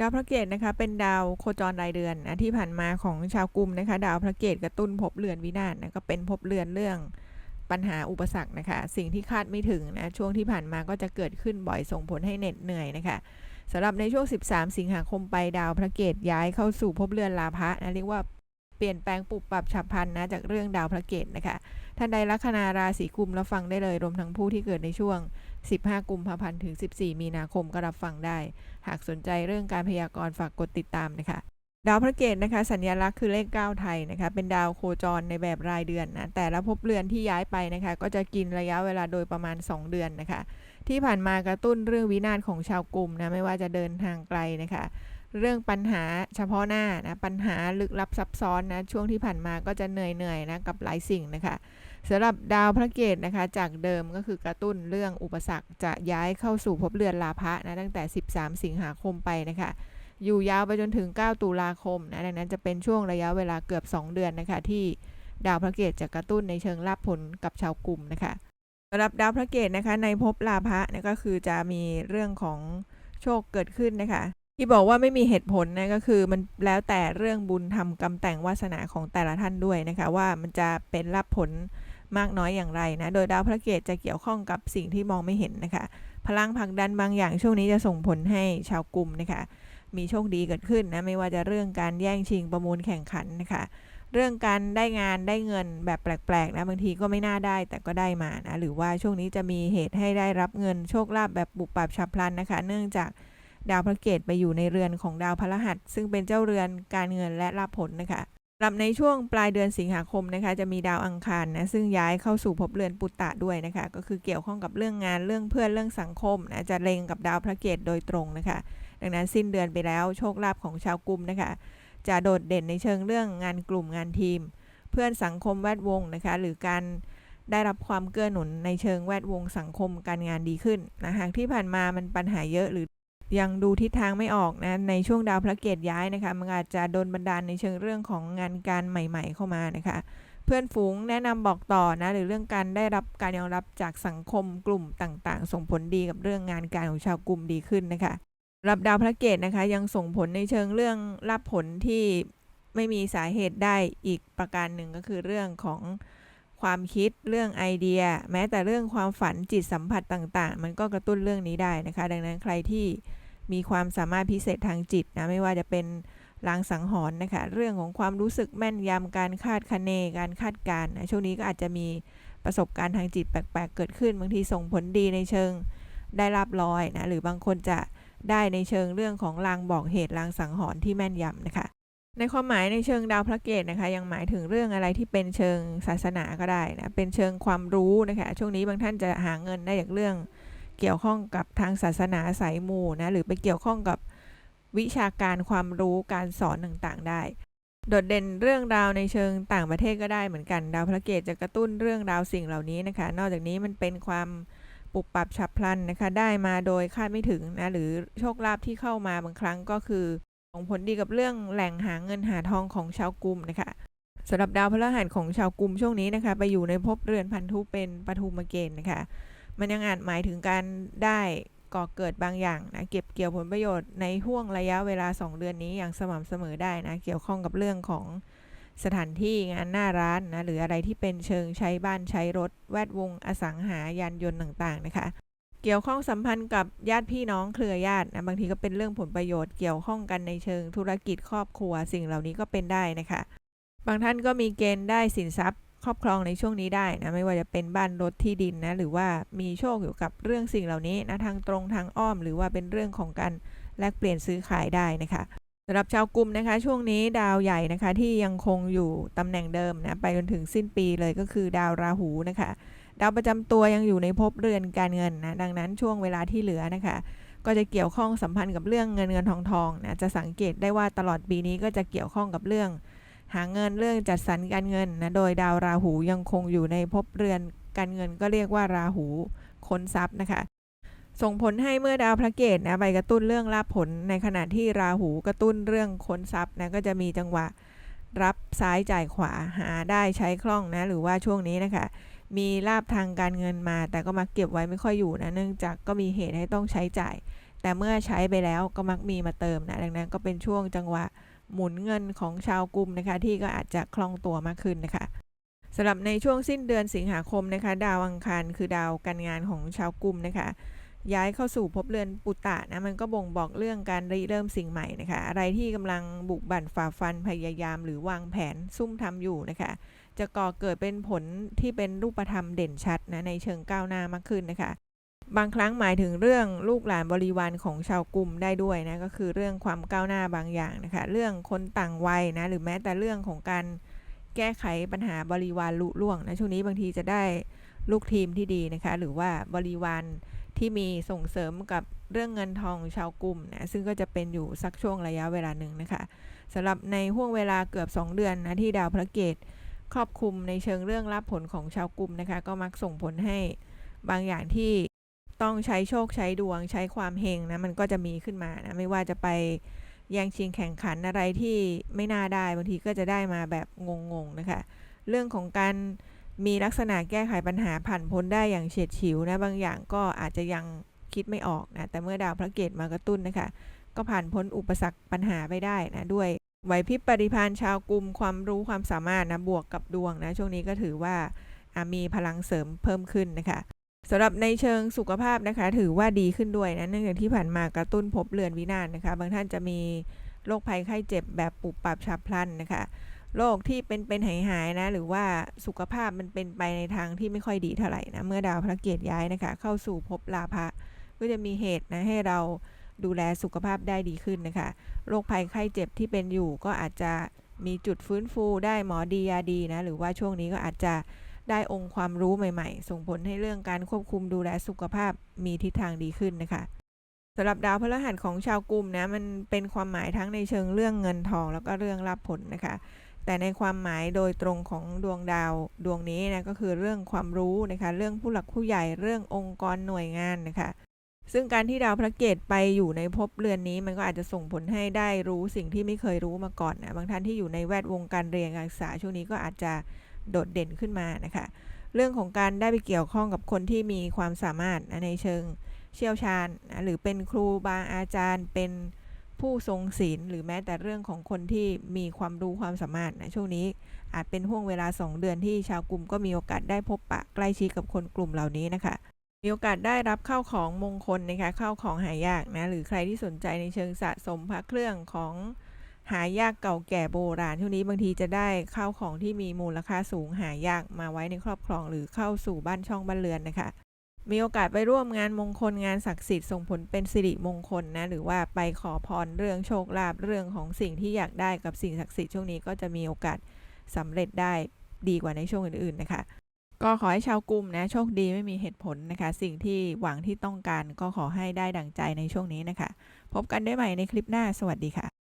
ดาวพระเกตนะคะเป็นดาวโคจรรายเดือนนะที่ผ่านมาของชาวกลุ่มนะคะ ดาวพระเกตกระตุ้นภพเรือนวินาศนะก็เป็นภพเรือนเรื่องปัญหาอุปสรรคนะคะ สิ่งที่คาดไม่ถึงนะช่วงที่ผ่านมาก็จะเกิดขึ้นบ่อยส่งผลให้เหน็ดเหนื่อยนะคะสำหรับในช่วง 13 สิงหาคมไปดาวพระเกตย้ายเข้าสู่ภพเรือนลาภะนะเรียกว่า เปลี่ยนแปลงปรับปรับฉับพลันนะจากเรื่องดาวพระเกตนะคะ ท่านใดลัคนาราศีกุมรับฟังได้เลย รวมทั้งผู้ที่เกิดในช่วง 15 กุมภาพันธ์ถึง 14 มีนาคมก็รับฟังได้ หากสนใจเรื่องการพยากรณ์ฝากกดติดตามนะคะดาวพระเกตนะคะ สัญลักษณ์คือเลข 9 ไทยนะคะ เป็นดาวโคจรในแบบรายเดือนนะแต่ละภพเรือนที่ย้ายไปนะคะ ก็จะกินระยะเวลาโดยประมาณ 2 เดือนนะคะ ที่ผ่านมากระตุ้นเรื่องวินาศของชาวกลุ่มนะไม่ว่าจะเดินทางไกลนะคะ เรื่องปัญหาเฉพาะหน้านะปัญหาลึกลับซับซ้อนนะช่วงที่ผ่านมาก็จะเหนื่อยๆนะกับหลายสิ่งนะคะสำหรับดาวพระเกตนะคะ จากเดิมก็คือกระตุ้นเรื่องอุปสรรค จะย้ายเข้าสู่ภพเรือนลาภะนะตั้งแต่ 13 สิงหาคมไปนะคะอยู่ยาวไปจนถึง 9 ตุลาคมนะดังนั้นจะเป็นช่วงระยะเวลาเกือบ 2 เดือนนะคะ ที่ดาวพระเกตจะกระตุ้นในเชิงรับผลกับชาวกลุ่มนะคะสำหรับดาวพระเกตนะคะในภพลาภะนะก็คือจะมีเรื่องของโชคเกิดขึ้นนะคะ ที่บอกว่าไม่มีเหตุผลนะก็คือมันแล้วแต่เรื่องบุญทำกรรมแต่งวาสนาของแต่ละท่านด้วยนะคะ ว่ามันจะเป็นรับผลมากน้อยอย่างไรนะ โดยดาวพระเกตจะเกี่ยวข้องกับสิ่งที่มองไม่เห็นนะคะ พลังผลักดันบางอย่างช่วงนี้จะส่งผลให้ชาวกลุ่มนะคะ มีโชคดีเกิดขึ้นนะไม่ว่าจะเรื่องการแย่งชิงประมูลแข่งขันนะคะ เรื่องการได้งานได้เงินแบบแปลกๆนะบางทีก็ไม่น่าได้แต่ก็ได้มานะหรือว่าช่วงนี้จะมีเหตุให้ได้รับเงินโชคลาภแบบบุปผับฉับพลันนะคะ เนื่องจาก ดาวพระเกตไปอยู่ในเรือนของดาวพฤหัส ซึ่งเป็นเจ้าเรือนการเงินและลาภผลนะคะสำหรับในช่วงปลายเดือนสิงหาคมนะคะ จะมีดาวอังคารนะซึ่งย้ายเข้าสู่ภพเรือนปุตตะด้วยนะคะ ก็คือเกี่ยวข้องกับเรื่องงานเรื่องเพื่อนเรื่องสังคมนะจะเล็งกับดาวพระเกตโดยตรงนะคะ ดังนั้นสิ้นเดือนไปแล้วโชคลาภของชาวกลุ่มนะคะ จะโดดเด่นในเชิงเรื่องงานกลุ่มงานทีม เพื่อนสังคมแวดวงนะคะ หรือการได้รับความเกื้อหนุนในเชิงแวดวงสังคมการงานดีขึ้นนะหากที่ผ่านมามันปัญหาเยอะหรือ ยังดูทิศทางไม่ออกนะในช่วงดาวพระเกตย้ายนะคะ มันอาจจะโดนบันดาลในเชิงเรื่องของงานการใหม่ ๆ เข้ามานะคะ เพื่อนฝูงแนะนำบอกต่อนะหรือเรื่องการได้รับการยอมรับจากสังคมกลุ่มต่างๆ ส่งผลดีกับเรื่องงานการของชาวกลุ่มดีขึ้นนะคะรับดาวพระเกตนะคะ ยังส่งผลในเชิงเรื่องรับผลที่ไม่มีสาเหตุได้อีกประการหนึ่งก็คือเรื่องของ ความคิดเรื่องไอเดีย แม้แต่เรื่องความฝันจิตสัมผัสต่าง ๆ มันก็กระตุ้นเรื่องนี้ได้นะคะ ดังนั้นใครที่มีความสามารถพิเศษทางจิตนะไม่ว่าจะเป็นลางสังหรณ์นะคะ เรื่องของความรู้สึกแม่นยำการคาดคะเน การคาดการณ์นะช่วงนี้ก็อาจจะมีประสบการณ์ทางจิตแปลกๆ เกิดขึ้น บางทีส่งผลดีในเชิงได้รับรอยนะหรือบางคนจะได้ในเชิงเรื่องของลางบอกเหตุลางสังหรณ์ที่แม่นยำนะคะ ในความหมายในเชิงดาวพระเกตนะคะ ยังหมายถึงเรื่องอะไรที่เป็นเชิงศาสนาก็ได้นะเป็นเชิงความรู้นะคะช่วงนี้บางท่านจะหาเงินได้จากเรื่อง เกี่ยวข้องกับทางศาสนาสายมูนะหรือไปเกี่ยวข้องกับวิชาการความรู้การสอนต่างๆ ได้ โดดเด่นเรื่องราวในเชิงต่างประเทศก็ได้เหมือนกัน ดาวพระเกตจะกระตุ้นเรื่องราวสิ่งเหล่านี้นะคะ นอกจากนี้มันเป็นความปุบปรับฉับพลันนะคะ ได้มาโดยคาดไม่ถึงนะหรือโชคลาภที่เข้ามาบางครั้งก็คือ ส่งผลดีกับเรื่องแหล่งหาเงินหาทองของชาวกลุ่มนะคะสำหรับดาวพฤหัสของชาวกลุ่มช่วงนี้นะคะ ไปอยู่ในภพเรือนพันธุเป็นปฐุมเกณฑ์นะคะ มันยังอาจหมายถึงการได้ก่อเกิดบางอย่างนะเก็บเกี่ยวผลประโยชน์ในห่วงระยะเวลา 2 เดือนนี้อย่างสม่ำเสมอได้นะเกี่ยวข้องกับเรื่องของสถานที่งานหน้าร้านนะหรืออะไรที่เป็นเชิงใช้บ้านใช้รถ แวดวงอสังหายานยนต์ต่างๆนะคะ เกี่ยวข้องสัมพันธ์กับญาติพี่น้องเครือญาตินะบางทีก็เป็นเรื่องผลประโยชน์เกี่ยวข้องกันในเชิงธุรกิจครอบครัว สิ่งเหล่านี้ก็เป็นได้นะคะ บางท่านก็มีเกณฑ์ได้สินทรัพย์ ครอบครองในช่วงนี้ได้นะไม่ว่าจะเป็นบ้านรถที่ดินนะหรือว่ามีโชคเกี่ยวกับเรื่องสิ่งเหล่านี้นะทางตรงทางอ้อม หรือว่าเป็นเรื่องของการแลกเปลี่ยนซื้อขายได้นะคะสำหรับชาวกลุ่มนะคะช่วงนี้ดาวใหญ่นะคะที่ยังคงอยู่ตำแหน่งเดิมนะไปจนถึงสิ้นปีเลยก็คือดาวราหูนะคะ ดาวประจำตัวยังอยู่ในภพเรือนการเงินนะดังนั้นช่วงเวลาที่เหลือนะคะ ก็จะเกี่ยวข้องสัมพันธ์กับเรื่องเงินเงินทองทองนะจะสังเกตได้ว่าตลอดปีนี้ก็จะเกี่ยวข้องกับเรื่อง หาเงินเรื่องจัดสรรการเงินนะโดยดาวราหูยังคงอยู่ในภพเรือนการเงินก็เรียกว่าราหูค้นทรัพย์นะคะ ส่งผลให้เมื่อดาวพระเกตนะไปกระตุ้นเรื่องลาภผล ในขณะที่ราหูกระตุ้นเรื่องค้นทรัพย์นะก็จะมีจังหวะรับซ้ายจ่ายขวาหาได้ใช้คล่องนะหรือว่าช่วงนี้นะคะ มีลาบทางการเงินมา แต่ก็มาเก็บไว้ไม่ค่อยอยู่นะเนื่องจากก็มีเหตุให้ต้องใช้จ่าย แต่เมื่อใช้ไปแล้วก็มักมีมาเติมนะดังนั้นก็เป็นช่วงจังหวะหมุนเงินของชาวกลุ่มนะคะที่ก็อาจจะคล่องตัวมากขึ้นนะคะสำหรับในช่วงสิ้นเดือนสิงหาคมนะคะ ดาวอังคารคือดาวการงานของชาวกลุ่มนะคะย้ายเข้าสู่ภพเรือนปุตตะนะมันก็บ่งบอกเรื่องการริเริ่มสิ่งใหม่นะคะ อะไรที่กำลังบุกบั่นฝ่าฟันพยายามหรือวางแผนซุ่มทำอยู่นะคะ จะก่อเกิดเป็นผลที่เป็นรูปธรรมเด่นชัดนะในเชิงก้าวหน้ามากขึ้นนะคะ บางครั้งหมายถึงเรื่องลูกหลานบริวารของชาวกลุ่มได้ด้วยนะก็คือเรื่องความก้าวหน้าบางอย่างนะคะเรื่องคนต่างวัยนะหรือแม้แต่เรื่องของการแก้ไขปัญหาบริวารลุล่วงนะช่วงนี้บางทีจะได้ลูกทีมที่ดีนะคะหรือว่าบริวารที่มีส่งเสริมกับเรื่องเงินทองชาวกลุ่มนะซึ่งก็จะเป็นอยู่สักช่วงระยะเวลาหนึ่งนะคะสำหรับในห่วงเวลาเกือบ 2 เดือนนะที่ดาวพระเกต ครอบคลุมในเชิงเรื่องรับผลของชาวกลุ่มนะคะ ก็มักส่งผลให้บางอย่างที่ต้องใช้โชคใช้ดวงใช้ความเฮงนะมันก็จะมีขึ้นมานะไม่ว่าจะไปแย่งชิงแข่งขันอะไรที่ไม่น่าได้บางทีก็จะได้มาแบบงงๆนะคะ เรื่องของการมีลักษณะแก้ไขปัญหาผ่านพ้นได้อย่างเฉียดฉิวนะบางอย่างก็อาจจะยังคิดไม่ออกนะแต่เมื่อดาวพระเกตมากระตุ้นนะคะ ก็ผ่านพ้นอุปสรรคปัญหาไปได้นะด้วย ไหวพริบปฏิภาณชาวกลุ่มความรู้ความสามารถนะบวกกับดวงนะช่วงนี้ก็ถือว่ามีพลังเสริมเพิ่มขึ้นนะคะสำหรับในเชิงสุขภาพนะคะ ถือว่าดีขึ้นด้วยนะเนื่องจากที่ผ่านมากระตุ้นพบเรือนวินาศนะคะ บางท่านจะมีโรคภัยไข้เจ็บแบบปุบปับฉับพลันนะคะโรคที่เป็นเป็นหายหายนะ หรือว่าสุขภาพมันเป็นไปในทางที่ไม่ค่อยดีเท่าไหร่นะเมื่อดาวพระเกียรติย้ายนะคะ เข้าสู่ภพลาภะก็จะมีเหตุนะให้เรา ดูแลสุขภาพได้ดีขึ้นนะคะ โรคภัยไข้เจ็บที่เป็นอยู่ก็อาจจะมีจุดฟื้นฟูได้หมอดียาดีนะ หรือว่าช่วงนี้ก็อาจจะได้องค์ความรู้ใหม่ๆ ส่งผลให้เรื่องการควบคุมดูแลสุขภาพมีทิศทางดีขึ้นนะคะสำหรับดาวพฤหัสของชาวกลุ่มนะมันเป็นความหมายทั้งในเชิงเรื่องเงินทอง แล้วก็เรื่องรับผลนะคะ แต่ในความหมายโดยตรงของดวงดาวดวงนี้นะก็คือเรื่องความรู้นะคะ เรื่องผู้หลักผู้ใหญ่เรื่ององค์กรหน่วยงานนะคะ ซึ่งการที่ดาวพระเกตไปอยู่ในภพเรือนนี้ มันก็อาจจะส่งผลให้ได้รู้สิ่งที่ไม่เคยรู้มาก่อนนะบางท่านที่อยู่ในแวดวงการเรียนการศึกษาช่วงนี้ก็อาจจะโดดเด่นขึ้นมานะคะเรื่องของการได้ไปเกี่ยวข้องกับคนที่มีความสามารถในเชิงเชี่ยวชาญนะหรือเป็นครูบาอาจารย์ เป็นผู้ทรงศีลหรือแม้แต่เรื่องของคนที่มีความรู้ความสามารถนะช่วงนี้อาจเป็นห่วงเวลา 2 เดือนที่ชาวกลุ่มก็มีโอกาสได้พบปะใกล้ชิดกับคนกลุ่มเหล่านี้นะคะ มีโอกาสได้รับเข้าของมงคลนะคะเข้าของหายากนะหรือใครที่สนใจในเชิงสะสมพระเครื่องของหายากเก่าแก่โบราณช่วงนี้บางทีจะได้ข้าวของที่มีมูลค่าสูงหายากมาไว้ในครอบครองหรือเข้าสู่บ้านช่องบ้านเรือนนะคะ มีโอกาสไปร่วมงานมงคลงานศักดิ์สิทธิ์ส่งผลเป็นสิริมงคลนะหรือว่าไปขอพรเรื่องโชคลาภเรื่องของสิ่งที่อยากได้กับสิ่งศักดิ์สิทธิ์ช่วงนี้ก็จะมีโอกาสสำเร็จได้ดีกว่าในช่วงอื่นๆนะคะ ก็ขอให้ชาวกลุ่มนะโชคดีไม่มีเหตุผลนะคะ สิ่งที่หวังที่ต้องการก็ขอให้ได้ดั่งใจในช่วงนี้นะคะ พบกันได้ใหม่ในคลิปหน้าสวัสดีค่ะ